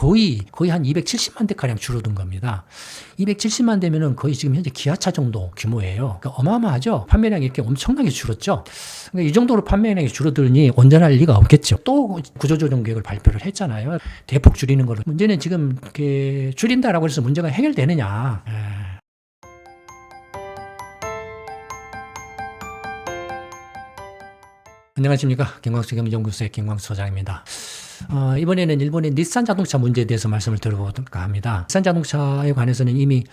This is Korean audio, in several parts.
거의 거의 한 270만 대 가량 줄어든 겁니다. 270만 대면은 거의 지금 현재 기아차 정도 규모예요. 그러니까 어마어마하죠. 판매량이 이렇게 엄청나게 줄었죠. 그러니까 이 정도로 판매량이 줄어들니 온전할 리가 없겠죠. 또 구조조정 계획을 발표를 했잖아요. 대폭 줄이는 거를 문제는 지금 이렇게 줄인다라고 해서 문제가 해결되느냐. 예. 안녕하십니까. 경광수 경영연구소의 김광수 소장입니다. 어, 이번에는 일본의 닛산 자동차 문제에 대해서 말씀을 드려볼까 합니다. 닛산 자동차에 관해서는 이미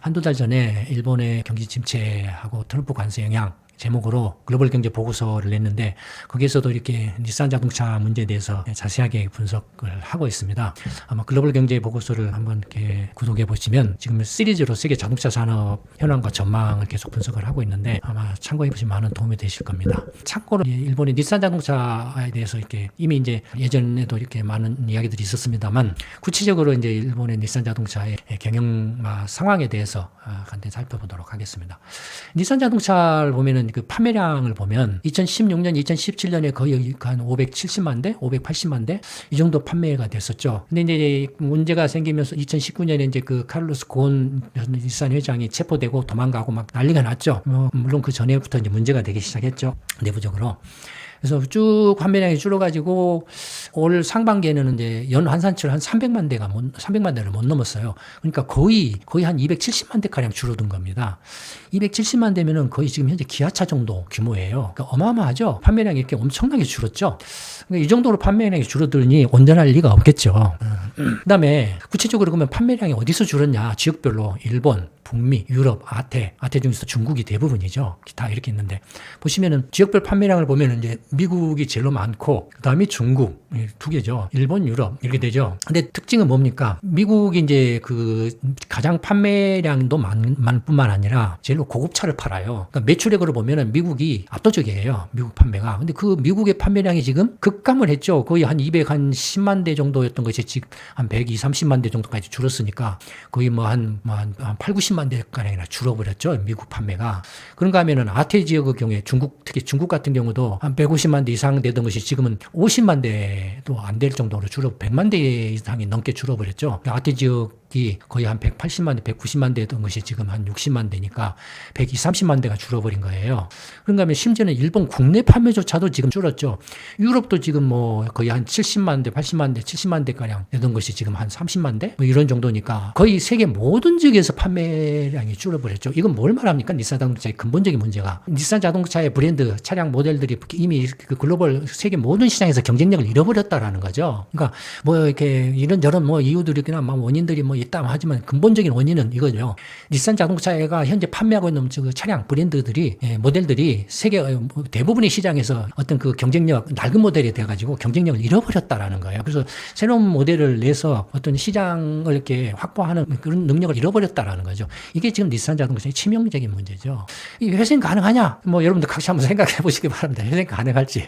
한두 달 전에 일본의 경기 침체하고 트럼프 관세 영향 제목으로 글로벌 경제 보고서를 냈는데 거기에서도 이렇게 닛산 자동차 문제에 대해서 자세하게 분석을 하고 있습니다. 아마 글로벌 경제 보고서를 한번 이렇게 구독해 보시면 지금 시리즈로 세계 자동차 산업 현황과 전망을 계속 분석을 하고 있는데 아마 참고해 보시면 많은 도움이 되실 겁니다. 참고로 이 일본의 닛산 자동차에 대해서 이렇게 이미 이제 예전에도 이렇게 많은 이야기들이 있었습니다만 구체적으로 이제 일본의 닛산 자동차의 경영 상황에 대해서 아, 간단히 살펴보도록 하겠습니다. 닛산 자동차를 보면은 그 판매량을 보면 2016년, 2017년에 거의 한 570만 대, 580만 대 이 정도 판매가 됐었죠. 근데 이제 문제가 생기면서 2019년에 이제 그 카를로스 고은 닛산 회장이 체포되고 도망가고 막 난리가 났죠. 뭐 물론 그 전에부터 이제 문제가 되기 시작했죠. 내부적으로. 그래서 쭉 판매량이 줄어가지고 올 상반기에는 이제 연 환산치를 한 300만 대가 못, 300만 대를 못 넘었어요. 그러니까 거의 거의 한 270만 대 가량 줄어든 겁니다. 270만 대면은 거의 지금 현재 기아차 정도 규모예요. 그러니까 어마어마하죠. 판매량이 이렇게 엄청나게 줄었죠. 그러니까 이 정도로 판매량이 줄어들니 온전할 리가 없겠죠. 그다음에 구체적으로 그러면 판매량이 어디서 줄었냐? 지역별로 일본, 북미, 유럽, 아태, 아태 중에서 중국이 대부분이죠. 다 이렇게 있는데 보시면은 지역별 판매량을 보면은 이제 미국이 제일 많고 그다음에 중국 두 개죠. 일본, 유럽 이렇게 되죠. 근데 특징은 뭡니까? 미국이 이제 그 가장 판매량도 많, 많을 뿐만 아니라 제일 고급 차를 팔아요. 그러니까 매출액으로 보면은 미국이 압도적이에요. 미국 판매가. 근데 그 미국의 판매량이 지금 급감을 했죠. 거의 한 210만 대 정도였던 것이 지금 한 120, 30만 대 정도까지 줄었으니까 거의 뭐 한, 뭐 한, 한 8, 90만 대가량이나 줄어버렸죠. 미국 판매가. 그런가 하면은 아태 지역의 경우에 중국, 특히 중국 같은 경우도 한 150만 대 이상 되던 것이 지금은 50만 대도 안 될 정도로 줄어 100만 대 이상이 넘게 줄어버렸죠. 아태 지역 이 거의 한 180만 대, 190만 대였던 것이 지금 한 60만 대니까 120, 30만 대가 줄어버린 거예요. 그런가 하면 심지어는 일본 국내 판매조차도 지금 줄었죠. 유럽도 지금 뭐 거의 한 70만 대, 80만 대, 70만 대가량 되던 것이 지금 한 30만 대? 뭐 이런 정도니까 거의 세계 모든 지역에서 판매량이 줄어버렸죠. 이건 뭘 말합니까? 닛산 자동차의 근본적인 문제가. 닛산 자동차의 브랜드, 차량 모델들이 이미 그 글로벌 세계 모든 시장에서 경쟁력을 잃어버렸다라는 거죠. 그러니까 뭐 이렇게 이런저런 뭐 이유들이나 막 원인들이 뭐 있다 하지만 근본적인 원인은 이거죠. 닛산 자동차가 현재 판매하고 있는 그 차량 브랜드들이 예, 모델들이 세계 뭐 대부분의 시장에서 어떤 그 경쟁력 낡은 모델이 돼가지고 경쟁력을 잃어버렸다라는 거예요. 그래서 새로운 모델을 내서 어떤 시장을 이렇게 확보하는 그런 능력을 잃어버렸다라는 거죠. 이게 지금 닛산 자동차의 치명적인 문제죠. 이 회생 가능하냐? 뭐 여러분들 각자 한번 생각해 보시기 바랍니다. 회생 가능할지.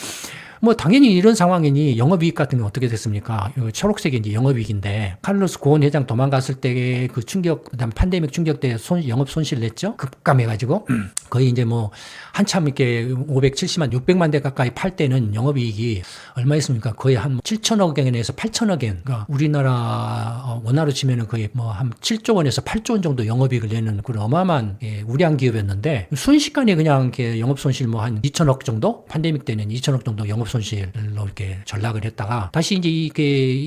뭐 당연히 이런 상황이니 영업이익 같은 게 어떻게 됐습니까? 초록색이 이제 영업이익인데 칼로스 고은 회장 도망갔을 때 그 충격, 그다음 팬데믹 충격 때 손, 영업 손실 냈죠. 급감해가지고 거의 이제 뭐 한참 이렇게 570만, 600만 대 가까이 팔 때는 영업이익이 얼마였습니까? 거의 한 7천억 엔에서 8천억 엔. 그러니까 우리나라 어, 원화로 치면은 거의 뭐 한 7조 원에서 8조 원 정도 영업이익을 내는 그런 어마어마한 예, 우량 기업이었는데 순식간에 그냥 이렇게 영업 손실 뭐 한 2천억 정도? 팬데믹 때는 2천억 정도 영업 손실로 이렇게 전락을 했다가 다시 이제 이게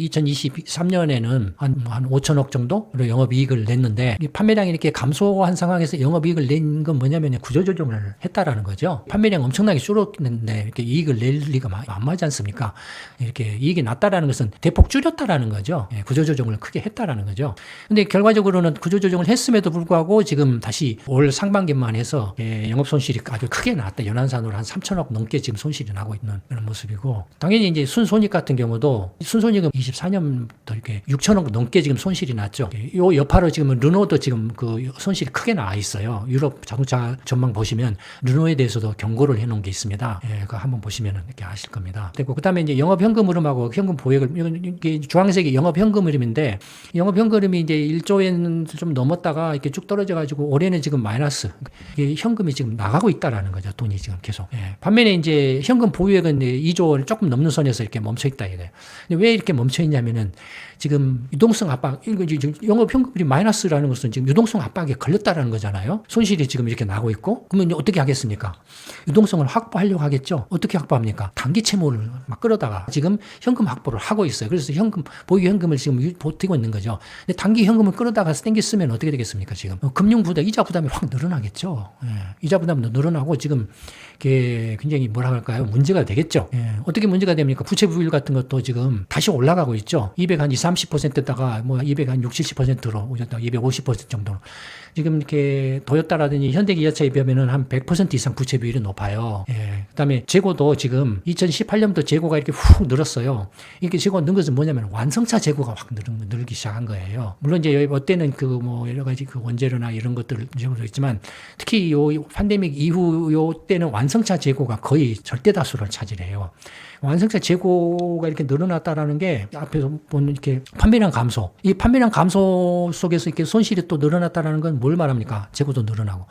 2023년에는 한, 한 5천억 정도로 영업이익을 냈는데 판매량이 이렇게 감소한 상황에서 영업이익을 낸 건 뭐냐면 구조조정을 했다라는 거죠. 판매량 엄청나게 줄었는데 이렇게 이익을 낼 리가 안 맞지 않습니까? 이렇게 이익이 났다라는 것은 대폭 줄였다라는 거죠. 예, 구조조정을 크게 했다라는 거죠. 근데 결과적으로는 구조조정을 했음에도 불구하고 지금 다시 올 상반기만 해서 예, 영업 손실이 아주 크게 났다. 연한산으로 한 3천억 넘게 지금 손실이 나고 있는 그런 모습이고 당연히 이제 순손익 같은 경우도 순손익은 24년부터 이렇게 6천억 넘게 지금 손실이 났죠. 요 여파로 지금 르노도 지금 그 손실이 크게 나 있어요. 유럽 자동차 전망 보시면 르노에 대해서도 경고를 해놓은 게 있습니다. 예, 그거 한번 보시면 이렇게 아실 겁니다. 그리고 그다음에 이제 영업 현금 흐름하고 현금 보액을 이게 주황색이 영업 현금 흐름인데 영업 현금 흐름이 이제 1조엔 좀 넘었다가 이렇게 쭉 떨어져 가지고 올해는 지금 마이너스. 현금이 지금 나가고 있다라는 거죠. 돈이 지금 계속. 예. 반면에 이제 현금 보유액은 2조 원을 조금 넘는 선에서 이렇게 멈춰 있다 이거예요. 왜 이렇게 멈춰 있냐면은 지금 유동성 압박, 이거 지금 영업 현금률이 마이너스라는 것은 지금 유동성 압박에 걸렸다라는 거잖아요. 손실이 지금 이렇게 나고 있고, 그러면 어떻게 하겠습니까? 유동성을 확보하려고 하겠죠. 어떻게 확보합니까? 단기 채무를 막 끌어다가 지금 현금 확보를 하고 있어요. 그래서 현금 보유 현금을 지금 유- 버티고 있는 거죠. 근데 단기 현금을 끌어다가 땡기 쓰면 어떻게 되겠습니까? 지금 어, 금융 부담, 이자 부담이 확 늘어나겠죠. 예, 이자 부담도 늘어나고 지금 굉장히 뭐라 할까요? 문제가 되겠죠. 예, 어떻게 문제가 됩니까? 부채 부율 같은 것도 지금 다시 올라가고 있죠. 200한 20, 30%다가 뭐 200한 60, 70%로 오셨다. 250% 정도로. 지금 이렇게 도요타라든지 현대기아차에 비하면은 한 100% 이상 부채 비율이 높아요. 예. 그다음에 재고도 지금 2018년부터 재고가 이렇게 훅 늘었어요. 이렇게 재고가 는 것은 뭐냐면 완성차 재고가 확 늘, 늘기 시작한 거예요. 물론 이제 어때는 그 뭐 여러 가지 그 원재료나 이런 것들 재고도 있지만 특히 요 팬데믹 이후 요 때는 완성차 재고가 거의 절대 다수를 차지해요. 완성차 재고가 이렇게 늘어났다라는 게 앞에서 보는 이렇게 판매량 감소. 이 판매량 감소 속에서 이렇게 손실이 또 늘어났다라는 건 뭘 말합니까? 재고도 늘어나고.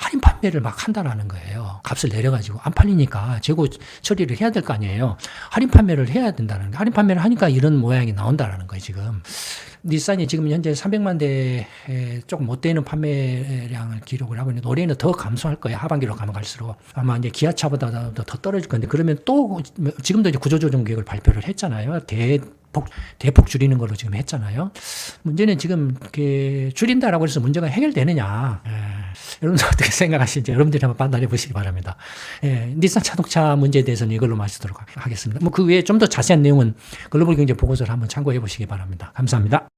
할인 판매를 막 한다라는 거예요. 값을 내려가지고 안 팔리니까 재고 처리를 해야 될 거 아니에요. 할인 판매를 해야 된다는 거. 할인 판매를 하니까 이런 모양이 나온다라는 거예요, 지금. 닛산이 지금 현재 300만 대에 조금 못 되는 판매량을 기록을 하고 있는데 올해는 더 감소할 거예요. 하반기로 가면 갈수록 아마 이제 기아차보다 더, 더 떨어질 건데 그러면 또 지금도 이제 구조조정 계획을 발표를 했잖아요. 대 폭 대폭 줄이는 걸로 지금 했잖아요. 문제는 지금 줄인다라고 해서 문제가 해결되느냐? 예. 여러분들 어떻게 생각하시는지 여러분들이 한번 판단해 보시기 바랍니다. 예, 닛산 자동차 문제에 대해서는 이걸로 마치도록 하겠습니다. 뭐 그 외에 좀 더 자세한 내용은 글로벌 경제 보고서를 한번 참고해 보시기 바랍니다. 감사합니다.